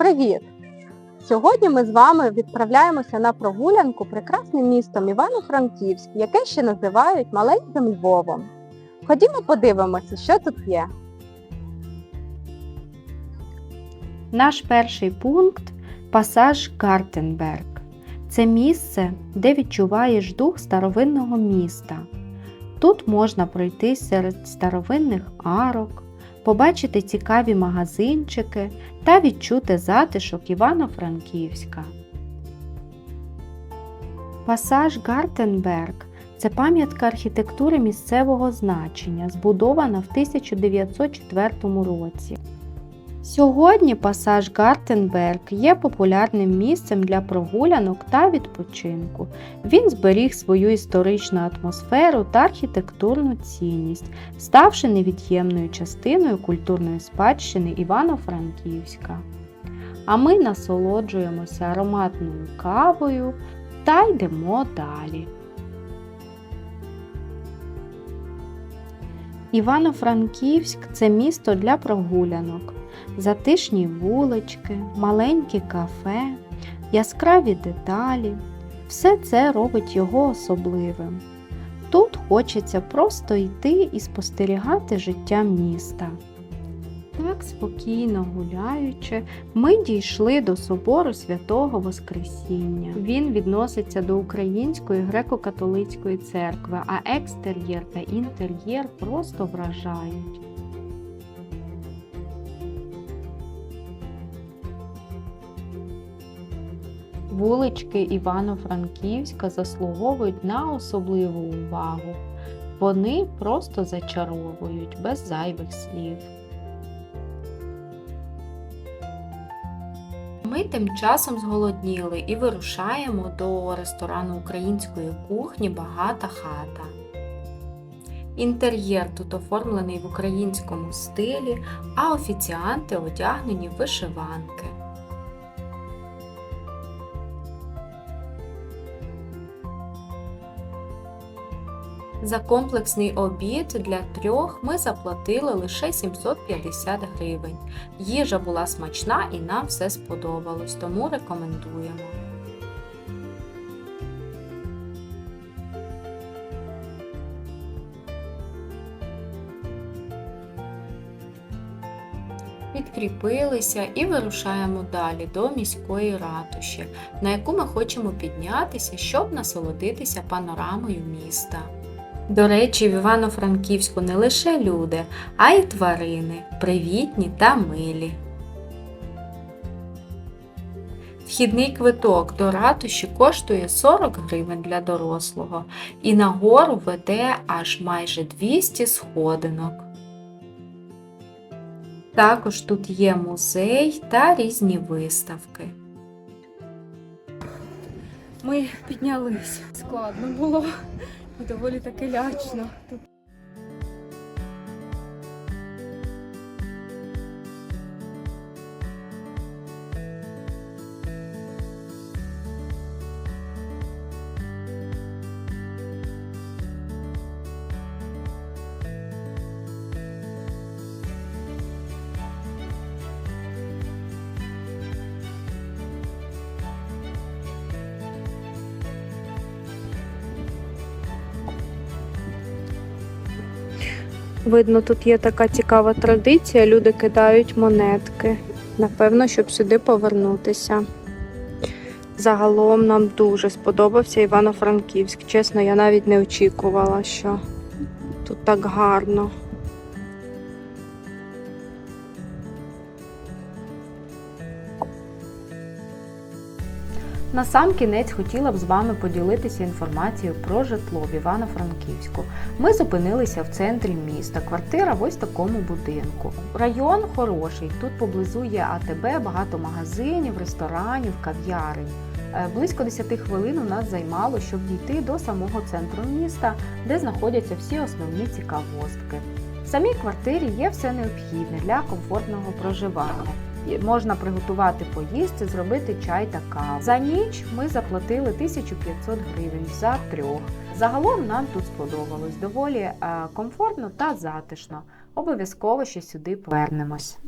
Привіт! Сьогодні ми з вами відправляємося на прогулянку прекрасним містом Івано-Франківськ, яке ще називають маленьким Львовом. Ходімо подивимося, що тут є. Наш перший пункт пасаж Гартенберг. Це місце, де відчуваєш дух старовинного міста. Тут можна пройти серед старовинних арок, побачити цікаві магазинчики та відчути затишок Івано-Франківська. Пасаж Гартенберг це пам'ятка архітектури місцевого значення, збудована в 1904 році. Сьогодні пасаж Гартенберг є популярним місцем для прогулянок та відпочинку. Він зберіг свою історичну атмосферу та архітектурну цінність, ставши невід'ємною частиною культурної спадщини Івано-Франківська. А ми насолоджуємося ароматною кавою та йдемо далі. Івано-Франківськ це місто для прогулянок затишні вулички, маленькі кафе, яскраві деталі. Все це робить його особливим. Тут хочеться просто йти і спостерігати життя міста. Так спокійно гуляючи, ми дійшли до собору святого Воскресіння. Він відноситься до Української греко-католицької церкви, а екстер'єр та інтер'єр просто вражають. Вулички Івано-Франківська заслуговують на особливу увагу. Вони просто зачаровують без зайвих слів. Ми тим часом зголодніли і вирушаємо до ресторану української кухні Багата хата. Інтер'єр тут оформлений в українському стилі, а офіціанти одягнені в вишиванки. За комплексний обід для трьох ми заплатили лише 750 гривень. Їжа була смачна і нам все сподобалось, тому рекомендуємо. Підкріпилися і вирушаємо далі до міської ратуші, на яку ми хочемо піднятися, щоб насолодитися панорамою міста. До речі, в Івано-Франківську не лише люди, а й тварини, привітні та милі. Вхідний квиток до ратуші коштує 40 гривень для дорослого і нагору веде аж майже 200 сходинок. Також тут є музей та різні виставки. Ми піднялись. Складно було доволі таки лячно. Тут Видно, тут є така цікава традиція, люди кидають монетки. Напевно, щоб сюди повернутися. Загалом нам дуже сподобався Івано-Франківськ. Чесно, я навіть не очікувала, що тут так гарно. На сам кінець хотіла б з вами поділитися інформацією про житло в Івано-Франківську. Ми зупинилися в центрі міста, квартира в ось такому будинку. Район хороший, тут поблизу є АТБ, багато магазинів, ресторанів, кав'ярень. Е, Близько 10 хвилин у нас займало, щоб дійти до самого центру міста, де знаходяться всі основні цікавостки. В самій квартирі є все необхідне для комфортного проживання. Можна приготувати поїсти, зробити чай та каву. За ніч ми заплатили 1500 гривень за трьох. Загалом нам тут сподобалось доволі е, комфортно та затишно. Обов'язково ще сюди повернемось.